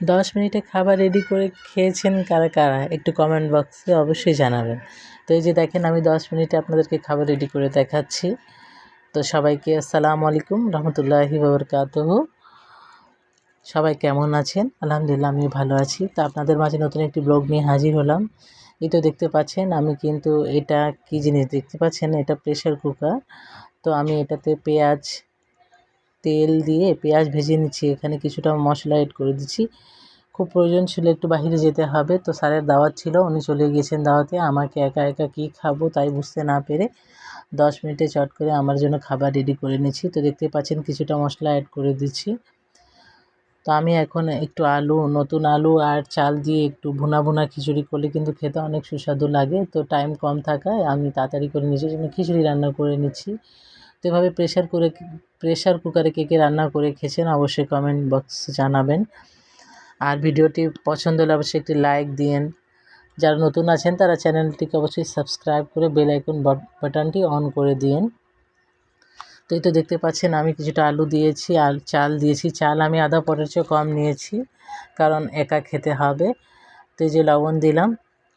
দশ মিনিটে খাবার রেডি করে খেয়েছেন কারা কারা? একটু কমেন্ট বক্সে অবশ্যই জানাবেন। তো এই যে দেখেন, আমি দশ মিনিটে আপনাদেরকে খাবার রেডি করে দেখাচ্ছি। তো সবাইকে আসসালামু আলাইকুম, রহমতুল্লাহি বাবরকাতহ সবাই কেমন আছেন? আলহামদুলিল্লাহ আমি ভালো আছি। তো আপনাদের মাঝে নতুন একটি ব্লগ নিয়ে হাজির হলাম। এই তো দেখতে পাচ্ছেন, আমি কিন্তু এটা কি জিনিস দেখতে পাচ্ছেন? এটা প্রেশার কুকার তো আমি এটাতে পেঁয়াজ তেল দিয়ে পেঁয়াজ ভেজে নিচ্ছি। এখানে কিছুটা মশলা এড করে দিচ্ছি। খুব প্রয়োজন ছিল একটু বাহিরে যেতে হবে। তো স্যারের দাওয়াত ছিল, উনি চলে গিয়েছেন দাওয়াতে। আমাকে একা একা কী খাব তাই বুঝতে না পেরে দশ মিনিটে চট করে আমার জন্য খাবার রেডি করে নিচ্ছি। তো দেখতে পাচ্ছেন কিছুটা মশলা অ্যাড করে দিচ্ছি। তো আমি এখন একটু আলু, নতুন আলু আর চাল দিয়ে একটু ভুনা ভুনা খিচুড়ি করলে কিন্তু খেতে অনেক সুস্বাদু লাগে। তো টাইম কম থাকায় আমি তাড়াতাড়ি করে নিজের জন্য খিচুড়ি রান্না করে নিচ্ছি। এভাবে প্রেশার করে প্রেশার কুকারে কে কে রান্না করে খেয়েছেন অবশ্যই কমেন্ট বক্সে জানাবেন। আর ভিডিওটি পছন্দ হলে অবশ্যই একটি লাইক দিন যারা নতুন আছেন তারা চ্যানেলটিকে অবশ্যই সাবস্ক্রাইব করে বেল আইকন বাটনটি অন করে দিন তো এই তো দেখতে পাচ্ছেন আমি কিছুটা আলু দিয়েছি, আর চাল দিয়েছি। চাল আমি আধা পটের চেয়ে কম নিয়েছি, কারণ একা খেতে হবে। তো যে লবণ দিলাম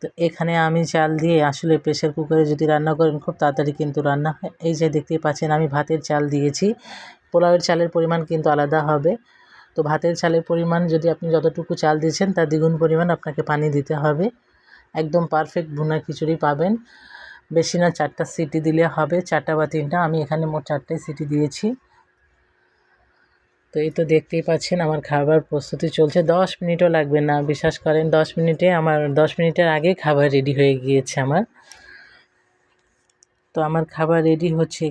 তো এখানে আমি চাল দিয়ে আসলে প্রেশার কুকারে যদি রান্না করেন, খুব তাড়াতাড়ি কিন্তু রান্না হয়। এই যে দেখতে পাচ্ছেন, আমি ভাতের চাল দিয়েছি। পোলাওয়ের চালের পরিমাণ কিন্তু আলাদা হবে। তো ভাতের চালের পরিমাণ যদি আপনি যতটুকু চাল দিয়েছেন, তার দ্বিগুণ পরিমাণ আপনাকে পানি দিতে হবে। একদম পারফেক্ট ভুনা খিচুড়ি পাবেন। বেশি না চারটা সিটি দিলে হবে। চারটা বা তিনটা, আমি এখানে মোট চারটাই সিটি দিয়েছি। তো এই তো দেখতেই পাচ্ছেন আমার খাবার প্রস্তুতি চলছে। দশ মিনিটও লাগবে না, বিশ্বাস করেন, দশ মিনিটে আমার, দশ মিনিটের আগে খাবার রেডি হয়ে গিয়েছে আমার। তো আমার খাবার রেডি হচ্ছে।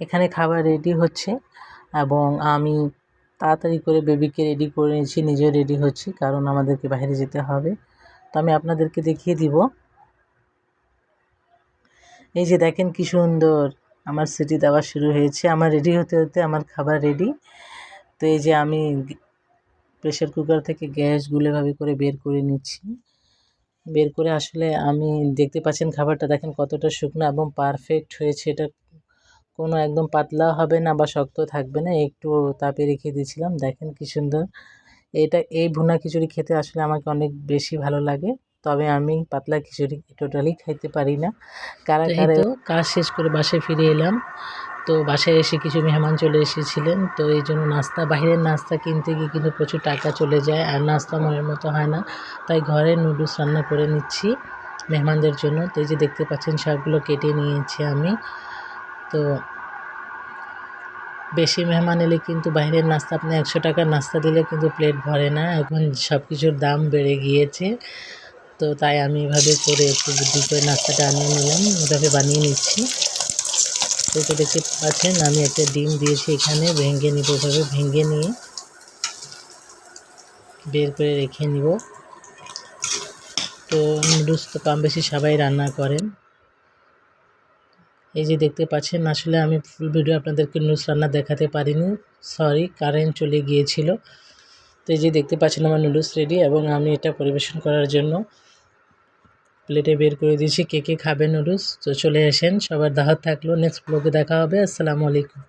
এখানে খাবার রেডি হচ্ছে এবং আমি তাড়াতাড়ি করে বেবিকে রেডি করে নিয়েছি, নিজেও রেডি হচ্ছি, কারণ আমাদেরকে বাইরে যেতে হবে। তো আমি আপনাদেরকে দেখিয়ে দিব। এই যে দেখেন কি সুন্দর আমার সিটি দেওয়া শুরু হয়েছে। আমার রেডি হতে হতে আমার খাবার রেডি তো এই যে আমি প্রেশার কুকার থেকে গ্যাসগুলো এভাবে করে বের করে নিচ্ছি। বের করে আসলে আমি দেখতে পাচ্ছেন খাবারটা দেখেন কতটা শুকনো এবং পারফেক্ট হয়েছে। এটা কোনো একদম পাতলা হবে না বা শক্ত থাকবে না একটু তাপে রেখে দিয়েছিলাম। দেখেন কি সুন্দর। এটা এই ভুনা খিচুড়ি খেতে আসলে আমাকে অনেক বেশি ভালো লাগে। তবে আমি পাতলা খিচুড়ি টোটালি খাইতে পারি না। কারা কারা কাজ শেষ করে বাসায় ফিরে এলাম। তো বাসায় এসে কিছু মেহমান চলে এসেছিলেন, তো এই জন্য নাস্তা, বাইরের নাস্তা কিনতে গিয়ে কিন্তু প্রচুর টাকা চলে যায়, আর নাস্তা মনের মতো হয় না। তাই ঘরে নুডলস রান্না করে নিচ্ছি মেহমানদের জন্য। তো এই যে দেখতে পাচ্ছেন সবগুলো কেটে নিয়েছি আমি। তো বেশি মেহমান এলে কিন্তু বাইরের নাস্তা, আপনি একশো টাকার নাস্তা দিলে কিন্তু প্লেট ভরে না, এখন সব কিছুর দাম বেড়ে গিয়েছে। তো তাই আমি এভাবে করে একটু বুদ্ধি করে নাস্তাটা আনিয়ে নিলাম, এভাবে বানিয়ে নিচ্ছি। তো দেখতে পাচ্ছেন, আমি একটা ডিম দিয়েছি এখানে, ভেঙে নিব এভাবে, ভেঙে নিয়ে বের করে রেখে নিব। তো নুডলস তো কম বেশি সবাই রান্না করেন। এই যে দেখতে পাচ্ছেন, আসলে আমি ফুল ভিডিও আপনাদেরকে নুডলস রান্না দেখাতে পারিনি সরি কারেন্ট চলে গিয়েছিল। তো এই যে দেখতে পাচ্ছেন আমার নুডলস রেডি এবং আমি এটা পরিবেশন করার জন্য প্লেটে বের করে দিয়েছি। কে কে খাবে নুডলস তো চলে আসেন। সবার দাহাত থাকল। নেক্সট ব্লগে দেখা হবে। আসসালামু আলাইকুম।